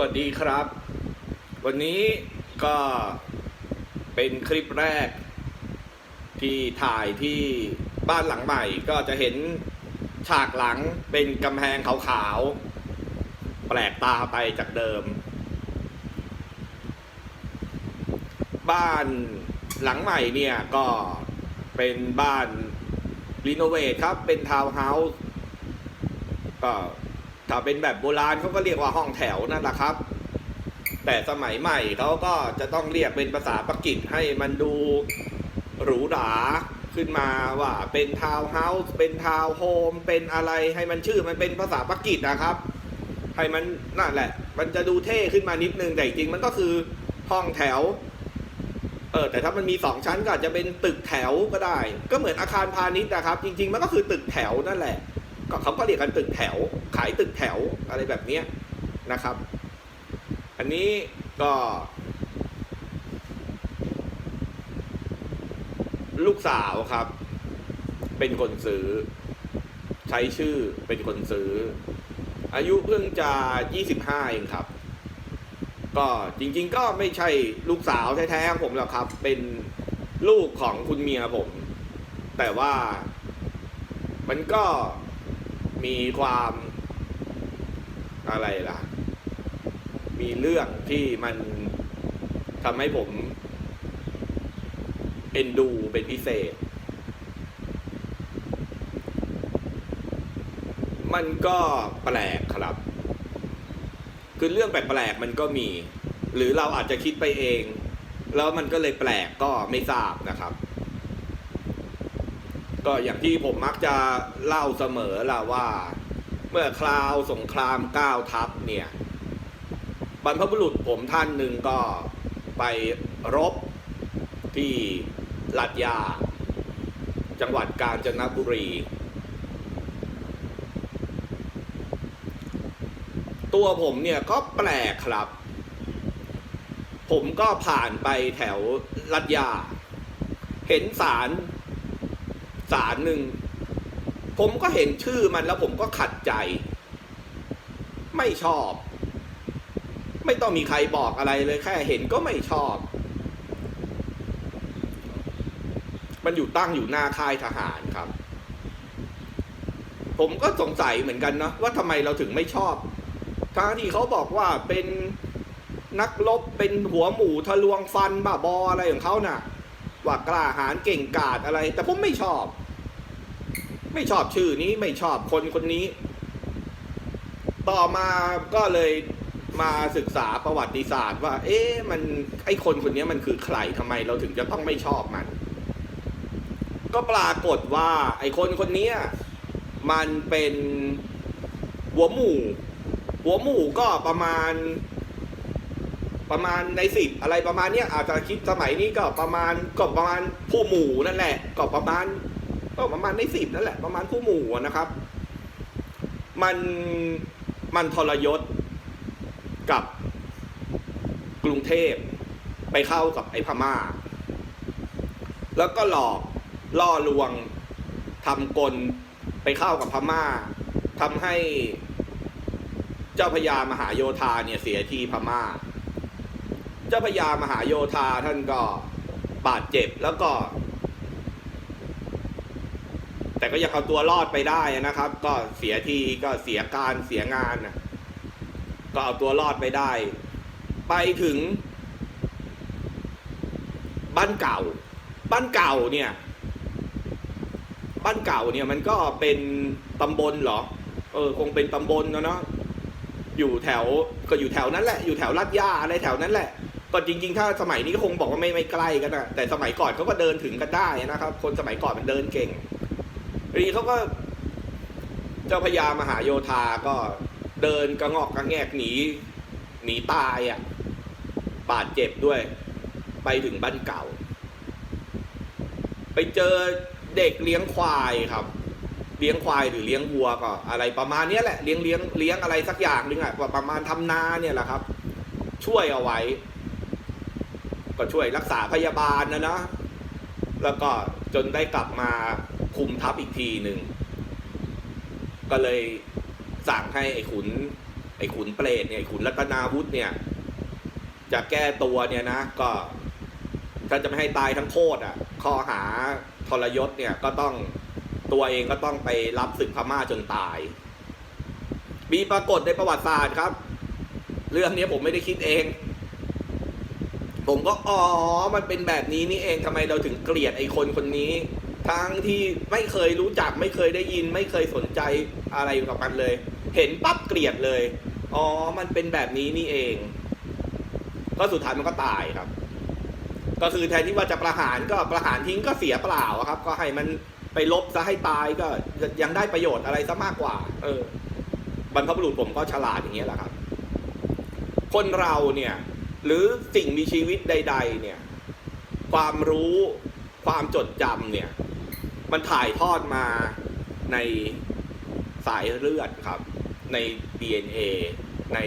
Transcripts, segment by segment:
วัสดีครับ วันนี้ก็เป็นคลิปแรก ที่ถ่ายที่บ้านหลังใหม่ ก็จะเห็นฉากหลังเป็นกำแพงขาวๆ แปลกตาไปจากเดิม บ้านหลังใหม่เนี่ยก็เป็นบ้านรีโนเวทครับ เป็นทาวน์เฮาส์ก็ ถ้าเป็นแบบโบราณเขาก็เรียกว่าห้องแถวนั่นแหละครับ แต่สมัยใหม่เขาก็จะต้องเรียกเป็นภาษาปากีสให้มันดูหรูหราขึ้นมาว่าเป็นทาวน์เฮาส์เป็นทาวน์โฮมเป็นอะไรให้มันชื่อมันเป็นภาษาปากีสนะครับ ให้มันนั่นแหละ มันจะดูเท่ขึ้นมานิดนึงแต่จริงๆมันก็คือห้องแถวเออแต่ถ้ามันมีสองชั้นก็อาจจะเป็นตึกแถวก็ได้ ก็เหมือนอาคารพาณิชย์นะครับ จริง ๆ มันก็คือตึกแถวนั่นแหละ ก็เขาก็เรียกกันตึกแถว ขายตึกแถวอะไรแบบเนี้ยนะครับ อันนี้ก็ลูกสาวครับ เป็นคนซื้อ ใช้ชื่อเป็นคนซื้อ อายุเพิ่งจะยี่สิบห้าเองครับ ก็จริง ๆ ก็ไม่ใช่ลูกสาวแท้ๆของผมหรอกครับ เป็นลูกของคุณเมียผม แต่ว่ามันก็ มีความอะไรล่ะ มีเรื่องที่มันทำให้ผมเอ็นดูเป็นพิเศษ มันก็แปลกครับ คือเรื่องแปลกๆมันก็มี หรือเราอาจจะคิดไปเอง แล้วมันก็เลยแปลกก็ไม่ทราบนะครับ ก็อย่างที่ผมมักจะเล่าเสมอล่ะว่า เมื่อคราวสงครามก้าวทัพเนี่ย บรรพบุรุษผมท่านหนึ่งก็ไปรบที่ลัดยา จังหวัดกาญจนบุรี ตัวผมเนี่ยก็แปลกครับ ผมก็ผ่านไปแถวลัดยา เห็นสาร สารหนึ่ง ผมก็เห็นชื่อมันแล้วผมก็ขัดใจ ไม่ชอบ ไม่ต้องมีใครบอกอะไรเลยแค่เห็นก็ไม่ชอบ มันอยู่ตั้งอยู่หน้าค่ายทหารครับ ผมก็สงสัยเหมือนกันนะว่าทำไมเราถึงไม่ชอบทั้งที่เขาบอกว่าเป็นนักรบเป็นหัวหมูทะลวงฟันบ้าบออะไรของเขาน่ะ ว่ากล้าหาญเก่งกาจอะไร แต่ผมไม่ชอบ ไม่ชอบชื่อนี้ไม่ชอบคนคนนี้ ต่อมาก็เลยมาศึกษาประวัติศาสตร์ว่า เอ๊ะมันไอคนคนนี้มันคือใครทำไมเราถึงจะต้องไม่ชอบมัน ก็ปรากฏว่า ไอคนคนนี้มันเป็นหัวหมู่ หัวหมู่ก็ประมาณ ประมาณในสิบอะไรประมาณเนี้ยอาจจะคิดสมัยนี้ก็ประมาณก็ประมาณผู้หมู่นั่นแหละก็ประมาณ ก็ประมาณในสิบนั่นแหละ ประมาณผู้หมู่นะครับ มันมันทรยศกับกรุงเทพไปเข้ากับไอ้พม่า แล้วก็หลอกล่อลวงทำกลไปเข้ากับพม่าทำให้เจ้าพญามหาโยธาเนี่ยเสียที่พม่า เจ้าพญามหาโยธาท่านก็บาดเจ็บแล้วก็ แต่ก็ยังเอาตัวรอดไปได้นะครับ ก็เสียทีก็เสียการเสียงานนะก็เอาตัวรอดไปได้ ไปถึง บ้านเก่า บ้านเก่าเนี่ย บ้านเก่าเนี่ยมันก็เป็นตำบลเหรอ เออ คงเป็นตำบลนะเนาะอยู่แถวก็อยู่แถวนั้นแหละ อยู่แถวลาดย่าอะไรแถวนั้นแหละ ก็จริง ๆ ถ้าสมัยนี้ก็คงบอกว่าไม่ไม่ใกล้กันนะแต่สมัยก่อนเขาก็เดินถึงกันได้นะครับ คนสมัยก่อนมันเดินเก่งทีนี้เขาก็ เจ้าพญามหาโยธาก็เดินกระงอกกระแงกหนีหนีตายอะบาดเจ็บด้วย ไปถึงบ้านเก่า ไปเจอเด็กเลี้ยงควายครับ เลี้ยงควายหรือเลี้ยงวัวก็อะไรประมาณนี้แหละเลี้ยงเลี้ยงเลี้ยงอะไรสักอย่างหนึงอะว่าประมาณทำนาเนี่ยแหละครับ ช่วยเอาไว้ ก็ช่วยรักษาพยาบาลนะนะแล้วก็จนได้กลับมาคุมทัพอีกทีหนึ่ง ก็เลยสั่งให้ไอ้ขุน ไอ้ขุนเปรตเนี่ยไอ้ขุนรัตนาวุธเนี่ย จะแก้ตัวเนี่ยนะ ก็ถ้าจะไม่ให้ตายทั้งโคตรอะ ข้อหาทรยศเนี่ยก็ต้องตัวเองก็ต้องไปรับศึกพม่าจนตาย มีปรากฏในประวัติศาสตร์ครับ เรื่องนี้ผมไม่ได้คิดเอง ผมก็อ๋อ มันเป็นแบบนี้นี่เองทำไมเราถึงเกลียดไอ้คนคนนี้ ทั้งที่ไม่เคยรู้จักไม่เคยได้ยิน ไม่เคยสนใจอะไรกับมันเลย เห็นปั๊บเกลียดเลย อ๋อ มันเป็นแบบนี้นี่เอง ก็สุดท้ายมันก็ตายครับ ก็คือแทนที่ว่าจะประหารก็ประหารทิ้งก็เสียเปล่าครับ ก็ให้มันไปลบซะให้ตายก็ยังได้ประโยชน์อะไรซะมากกว่า เออ บรรพบุรุษผมก็ฉลาดอย่างเงี้ยแหละครับ คนเราเนี่ย หรือสิ่งมีชีวิตใด ๆ เนี่ย ความรู้ความจดจำเนี่ย มันถ่ายทอดมาในสายเลือดครับ ใน DNA ใน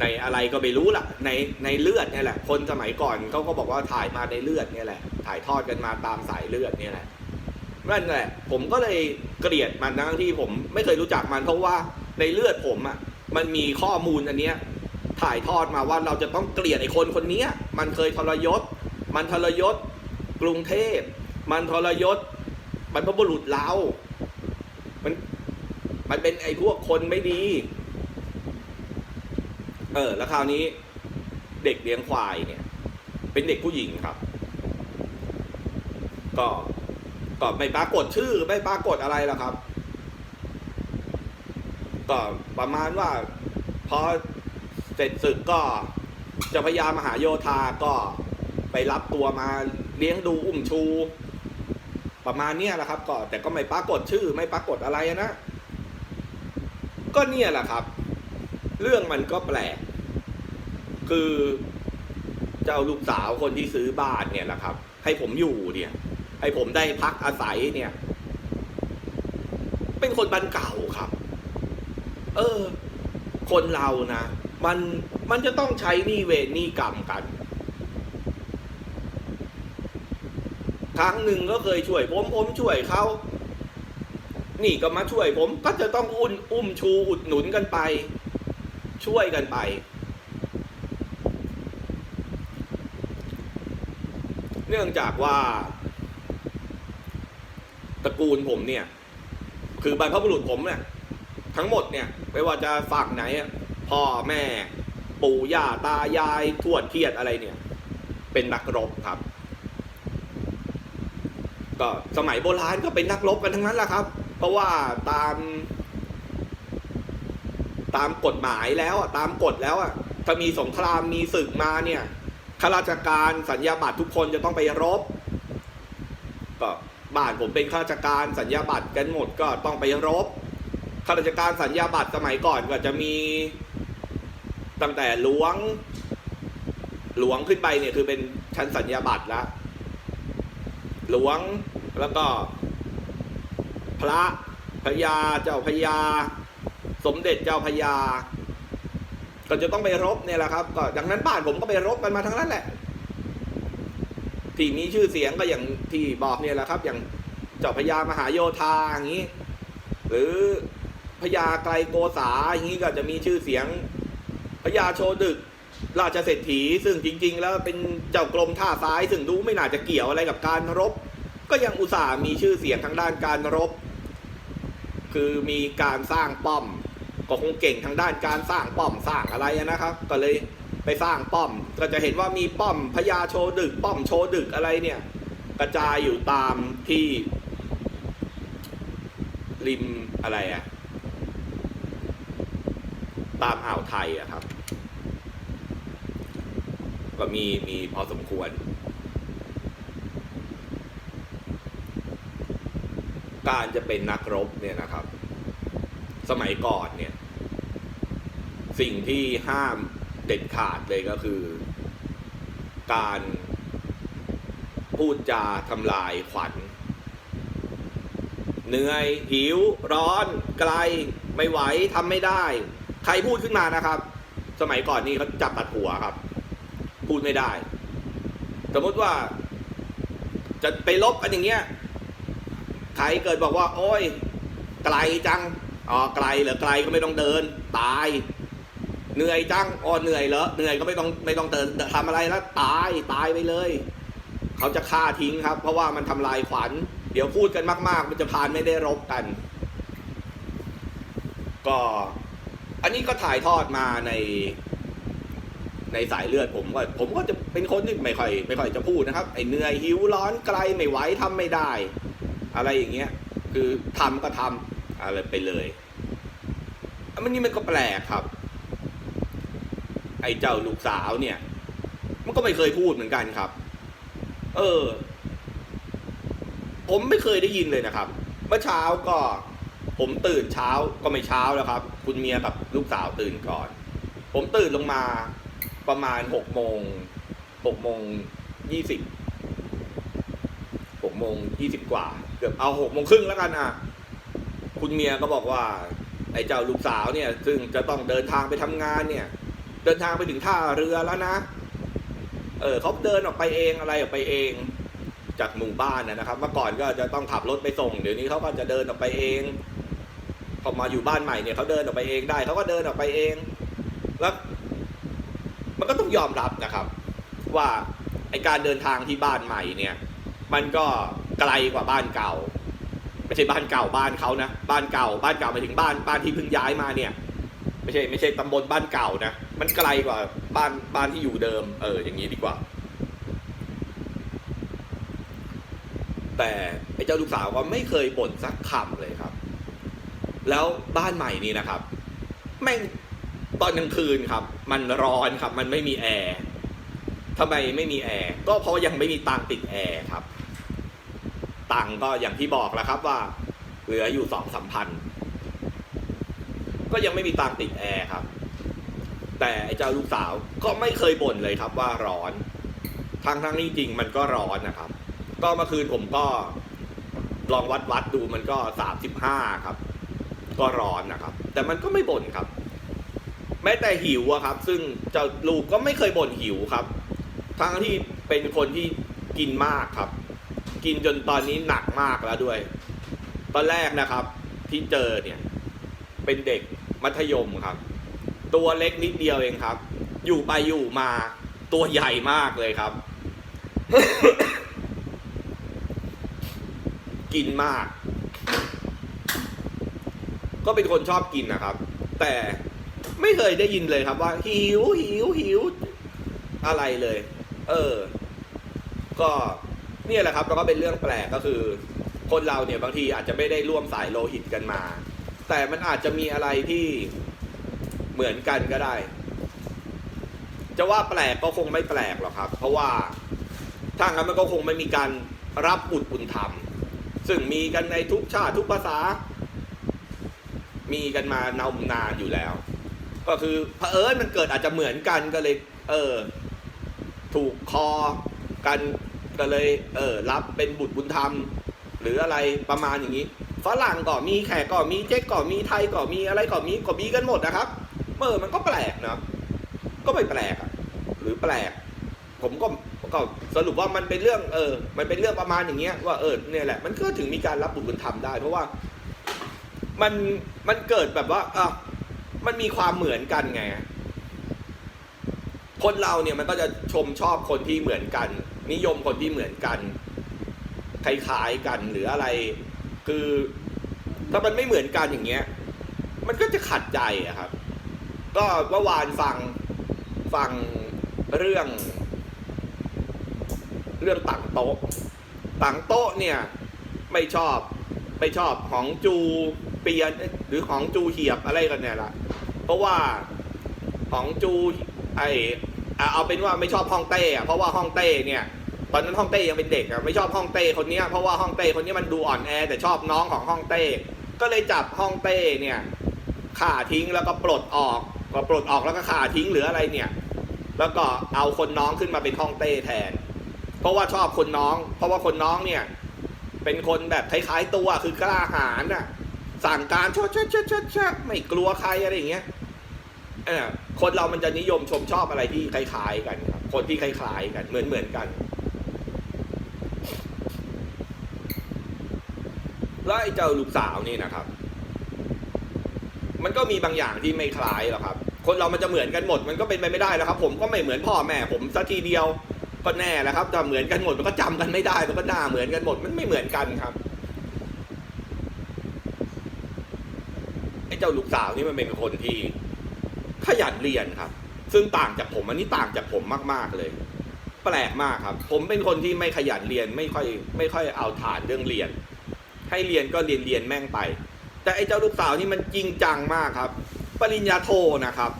ในอะไรก็ไม่รู้ล่ะ ในในเลือดเนี่ยแหละ คนสมัยก่อนเขาก็บอกว่าถ่ายมาในเลือดเนี่ยแหละ ถ่ายทอดกันมาตามสายเลือดเนี่ยแหละนั่นแหละผมก็เลยเกลียดมันทั้งที่ผมไม่เคยรู้จักมันเพราะว่าในเลือดผมอะมันมีข้อมูลอันเนี้ย ถ่ายทอดมาว่าเราจะต้องเกลียดไอ้คนคนนี้มันเคยทรยศ มันทรยศกรุงเทพ มันทรยศบรรพบุรุษเรามันมันเป็นไอ้พวกคนไม่ดี เออ แล้วคราวนี้เด็กเลี้ยงควายเนี่ย เป็นเด็กผู้หญิงครับ ก็ก็ไม่ปรากฏชื่อไม่ปรากฏอะไรหรอกครับ ก็ประมาณว่าพอ ร็จศึกก็เจะพยามหาโยธาก็ไปรับตัวมาเลี้ยงดูอุ้มชู ประมาณเนี้ยแหละครับ ก็แต่ก็ไม่ปรากฏชื่อไม่ปรากฏอะไรนะ ก็เนี่ยแหละครับ เรื่องมันก็แปลก คือเจ้าลูกสาวคนที่ซื้อบ้านเนี่ยแหละครับ ให้ผมอยู่เนี่ย ให้ผมได้พักอาศัยเนี่ย เป็นคนบ้านเก่าครับ เออ คนเรานะ มันมันจะต้องใช้นี้เวรนี้กรรมกัน ครั้งหนึ่งก็เคยช่วยผมผมช่วยเขานี่ก็มาช่วยผมก็จะต้องอุ่นอุ้มชูอุดหนุนกันไป ช่วยกันไป เนื่องจากว่า ตระกูลผมเนี่ย คือบรรพบุรุษผมเนี่ย ทั้งหมดเนี่ย ไม่ว่าจะฝั่งไหนอะ พ่อแม่ ปู่ย่าตายายทวดเทียดอะไรเนี่ย เป็นนักรบครับ ก็สมัยโบราณก็เป็นนักรบกันทั้งนั้นแหละครับ เพราะว่าตาม ตามกฎหมายแล้วตามกฎแล้วอะถ้ามีสงครามมีศึกมาเนี่ยข้าราชการสัญญาบัตรทุกคนจะต้องไปรบก็บ้านผมเป็นข้าราชการสัญญาบัตรกันหมดก็ต้องไปรบข้าราชการสัญญาบัตรสมัยก่อนก็จะมี ตั้งแต่หลวง หลวงขึ้นไปเนี่ยคือเป็นชั้นสัญญาบัตรแล้วหลวงแล้วก็ พระพญาเจ้าพญาสมเด็จเจ้าพญาก็จะต้องไปรบเนี่ยแหละครับ ก็ดังนั้นบ้านผมก็ไปรบกันมาทั้งนั้นแหละที่มีชื่อเสียงก็อย่างที่บอกเนี่ยแหละครับ อย่างเจ้าพญามหาโยธาอย่างนี้ หรือพญาไกลโกษาอย่างนี้ก็จะมีชื่อเสียง พญาโชดึก ราชเศรษฐีซึ่งจริง ๆ แล้วเป็นเจ้ากรมท่าซ้าย ซึ่งดูไม่น่าจะเกี่ยวอะไรกับการรบ ก็ยังอุตส่าห์มีชื่อเสียงทางด้านการรบ คือมีการสร้างป้อม ก็คงเก่งทางด้านการสร้างป้อมสร้างอะไรนะครับ ก็เลยไปสร้างป้อม ก็จะเห็นว่ามีป้อมพญาโชดึก ป้อมโชดึกอะไรเนี่ย กระจายอยู่ตามที่ริมอะไรอะ ตามอ่าวไทยอะครับ ก็มีมีพอสมควร การจะเป็นนักรบเนี่ยนะครับ สมัยก่อนเนี่ย สิ่งที่ห้ามเด็ดขาดเลยก็คือ การพูดจาทำลายขวัญเหนื่อยหิวร้อนไกลไม่ไหวทำไม่ได้ ใครพูดขึ้นมานะครับ สมัยก่อนนี่เขาจับตัดหัวครับ พูดไม่ได้ สมมติว่า จะไปลบกันอย่างเงี้ยใครเกิดบอกว่า โอ้ย ไกลจังอ๋อไกลเหรอไกลก็ไม่ต้องเดิน ตาย เหนื่อยจังอ๋อเหนื่อยเหรอเหนื่อยก็ไม่ต้องไม่ต้องเดินทำอะไรแล้วตายตายไปเลยเขาจะฆ่าทิ้งครับ เพราะว่ามันทำลายขวัญ เดี๋ยวพูดกันมาก ๆ มันจะพานไม่ได้รบกัน ก็ อันนี้ก็ถ่ายทอดมาในในสายเลือดผมว่าผมก็จะเป็นคนที่ไม่ค่อยไม่ค่อยจะพูดนะครับไอเหนื่อยหิวร้อนไกลไม่ไหวทำไม่ได้ อะไรอย่างเงี้ย คือทำก็ทำอะไรไปเลยอันนี้มันก็แปลกครับ ไอเจ้าลูกสาวเนี่ย มันก็ไม่เคยพูดเหมือนกันครับ เออ ผมไม่เคยได้ยินเลยนะครับ เมื่อเช้าก็ ผมตื่นเช้าก็ไม่เช้าแล้วครับ คุณเมียกับลูกสาวตื่นก่อน ผมตื่นลงมาประมาณหกโมงหกโมงยี่สิบหกโมงยี่สิบกว่า เกือบเอาหกโมงครึ่งแล้วกันอะ คุณเมียก็บอกว่า ไอ้เจ้าลูกสาวเนี่ย ซึ่งจะต้องเดินทางไปทำงานเนี่ย เดินทางไปถึงท่าเรือแล้วนะ เออเขาเดินออกไปเองอะไรออกไปเอง จากหมู่บ้านนะครับ เมื่อก่อนก็จะต้องขับรถไปส่ง เดี๋ยวนี้เขาก็จะเดินออกไปเอง พอมาอยู่บ้านใหม่เนี่ยเขาเดินออกไปเองได้เขาก็เดินออกไปเองแล้วมันก็ต้องยอมรับนะครับ ว่าไอการเดินทางที่บ้านใหม่เนี่ย มันก็ไกลกว่าบ้านเก่าไม่ใช่บ้านเก่าบ้านเขานะบ้านเก่า บ้านเก่าหมาถึงบ้านบ้านที่เพิ่งย้ายมาเนี่ย ไม่ใช่ไม่ใช่ตำบลบ้านเก่านะมันไกลกว่าบ้านบ้านที่อยู่เดิม เออ อย่างนี้ดีกว่า แต่ไอ้เจ้าลูกสาวก็ไม่เคยบ่นสักคำเลย แล้วบ้านใหม่นี่นะครับ แม่งตอนกลางคืนครับ มันร้อนครับ มันไม่มีแอร์ทำไมไม่มีแอร์ก็เพราะยังไม่มีตังติดแอร์ครับตังก็อย่างที่บอกแล้วครับว่า เหลืออยู่สองสามพันก็ยังไม่มีตังติดแอร์ครับ แต่ไอ้เจ้าลูกสาวก็ไม่เคยบ่นเลยครับว่าร้อนทางทางนี้จริงมันก็ร้อนนะครับ ก็เมื่อคืนผมก็ลองวัดวัดดูมันก็สามสิบห้าครับ ก็ร้อนนะครับ แต่มันก็ไม่บ่นครับ แม้แต่หิวอะครับ ซึ่งเจ้าลูกก็ไม่เคยบ่นหิวครับ ทั้งที่เป็นคนที่กินมากครับ กินจนตอนนี้หนักมากแล้วด้วย ตอนแรกนะครับ ที่เจอเนี่ย เป็นเด็กมัธยมครับ ตัวเล็กนิดเดียวเองครับ อยู่ไปอยู่มาตัวใหญ่มากเลยครับ กินมาก ก็เป็นคนชอบกินนะครับ แต่ไม่เคยได้ยินเลยครับว่า หิวหิวหิวอะไรเลย เออ ก็เนี่ยแหละครับแล้วก็เป็นเรื่องแปลกก็คือ คนเราเนี่ยบางทีอาจจะไม่ได้ร่วมสายโลหิตกันมา แต่มันอาจจะมีอะไรที่เหมือนกันก็ได้ จะว่าแปลกก็คงไม่แปลกหรอกครับ เพราะว่าถ้างั้นมันก็คงไม่มีการรับบุตรบุญธรรม ซึ่งมีกันในทุกชาติทุกภาษา มีกันมานานนานอยู่แล้ว ก็คือเผอิญมันเกิดอาจจะเหมือนกันก็เลย เออ ถูกคอกันก็เลย เออ รับเป็นบุตรบุญธรรม หรืออะไรประมาณอย่างนี้ฝรั่งก็มีแขกก็มีเจ๊กก็มีไทยก็มีอะไรก็มีก็มีกันหมดนะครับเออมันก็แปลกนะก็ไม่แปลกอะหรือแปลก ผมก็ก็สรุปว่ามันเป็นเรื่อง เออ มันเป็นเรื่องประมาณอย่างเงี้ยว่าเออเนี่ยแหละมันก็ถึงมีการรับบุตรบุญธรรมได้เพราะว่า มันมันเกิดแบบว่าอะมันมีความเหมือนกันไง คนเราเนี่ยมันก็จะชมชอบคนที่เหมือนกัน นิยมคนที่เหมือนกันคล้ายๆกันหรืออะไร คือถ้ามันไม่เหมือนกันอย่างเงี้ย มันก็จะขัดใจอะครับ ก็เมื่อวานฟังฟังเรื่อง เรื่องต่างโต๊ะต่างโต๊ะเนี่ย ไม่ชอบไม่ชอบของจู เปียนหรือของจูเหียบอะไรกันเนี่ยละเพราะว่าของจูไออะเอาเป็นว่าไม่ชอบห้องเต้อะเพราะว่าห้องเต้เนี่ยตอนนั้นห้องเต้ยังเป็นเด็กอะไม่ชอบห้องเต้คนนี้เพราะว่าห้องเต้คนนี้มันดูอ่อนแอแต่ชอบน้องของห้องเต้ ก็เลยจับห้องเต้เนี่ยข่าทิ้งแล้วก็ปลดออกก็ปลดออกแล้วก็ข่าทิ้งหรืออะไรเนี่ย แล้วก็เอาคนน้องขึ้นมาเป็นห้องเต้แทน เพราะว่าชอบคนน้อง เพราะว่าคนน้องเนี่ยเป็นคนแบบคล้ายๆตัวคือกล้าหาญน่ะ สั่งการชดชดชดชดชดไม่กลัวใครอะไรอย่างเงี้ยคนเรามันจะนิยมชมชอบอะไรที่คล้ายๆกันครับ คนที่คล้ายๆกันเหมือนเหมือนกัน แล้วไอ้เจ้าลูกสาวนี่นะครับ มันก็มีบางอย่างที่ไม่คล้ายหรอกครับ คนเรามันจะเหมือนกันหมด มันก็เป็นไปไม่ได้แล้วครับ ผมก็ไม่เหมือนพ่อแม่ ผมสักทีเดียวก็แน่แล้วครับแต่เหมือนกันหมดมันก็จำกันไม่ได้มันก็หน้าเหมือนกันหมดมันไม่เหมือนกันครับ อ้เจ้าลูกสาวนี่มันเป็นคนที่ขยันเรียนครับ ซึ่งต่างจากผมอันนี้ต่างจากผมมาก ๆเลย แปลกมากครับ ผมเป็นคนที่ไม่ขยันเรียนไม่ค่อยไม่ค่อยเอาฐานเรื่องเรียน ให้เรียนก็เรียนเรียนแม่งไป แต่ไอ้เจ้าลูกสาวนี่มันจริงจังมากครับ ปริญญาโทนะครับ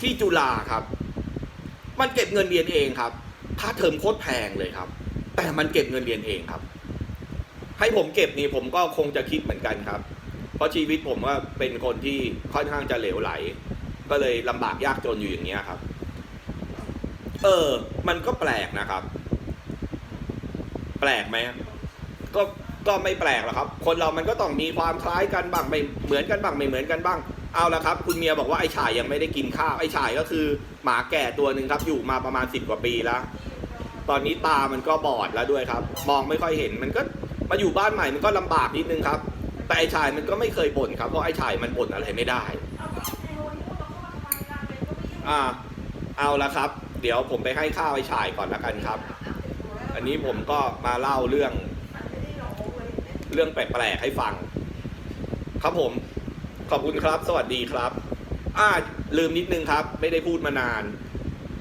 ที่จุฬาครับ มันเก็บเงินเรียนเองครับค่าเทอมโคตรแพงเลยครับ แต่มันเก็บเงินเรียนเองครับ ให้ผมเก็บนี่ผมก็คงจะคิดเหมือนกันครับ เพราะชีวิตผมว่าเป็นคนที่ค่อนข้างจะเหลวไหล ก็เลยลำบากยากจนอยู่อย่างเงี้ยครับ เออ มันก็แปลกนะครับ แปลกไหมก็ก็ไม่แปลกหรอกครับ คนเรามันก็ต้องมีความคล้ายกันบ้างไม่เหมือนกันบ้างไม่เหมือนกันบ้าง เอาละครับ คุณเมียบอกว่าไอ้ฉายยังไม่ได้กินข้าวไอ้ฉายก็คือ หมาแก่ตัวหนึ่งครับ อยู่มาประมาณสิบกว่าปีแล้ว ตอนนี้ตามันก็บอดแล้วด้วยครับ มองไม่ค่อยเห็นมันก็ มาอยู่บ้านใหม่มันก็ลำบากนิดนึงครับ แต่ไอ้ชายมันก็ไม่เคยบ่นครับ เพราะไอ้ชายมันบ่นอะไรไม่ได้ อ่า เอาละครับ เดี๋ยวผมไปให้ข้าวไอ้ชายก่อนละกันครับ อันนี้ผมก็มาเล่าเรื่อง เรื่องแปลกๆให้ฟัง ครับผม ขอบคุณครับ สวัสดีครับ อ่า ลืมนิดนึงครับ ไม่ได้พูดมานาน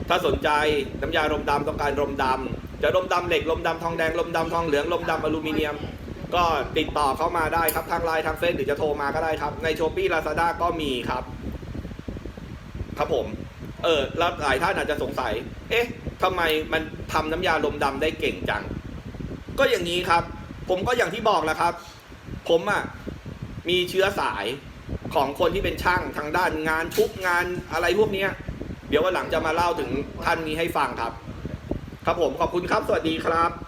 ถ้าสนใจน้ำยารมดำต้องการรมดำ จะรมดำเหล็กรมดำทองแดงรมดำทองเหลืองรมดำอลูมิเนียม ก็ติดต่อเข้ามาได้ครับทางไลน์ทางเฟซหรือจะโทรมาก็ได้ครับ ในช้อปปี้ลาซาด้าก็มีครับ ครับผม เออแล้วหลายท่านอาจจะสงสัย เอ๊ะทำไมมันทำน้ำยาลมดำได้เก่งจัง ก็อย่างนี้ครับ ผมก็อย่างที่บอกแหล้วครับ ผมอะมีเชื้อสายของคนที่เป็นช่างทางด้านงานชุบงานอะไรพวกเนี้ยเดี๋ยววันหลังจะมาเล่าถึงท่านนี้ให้ฟังครับ ครับผมขอบคุณครับ สวัสดีครับ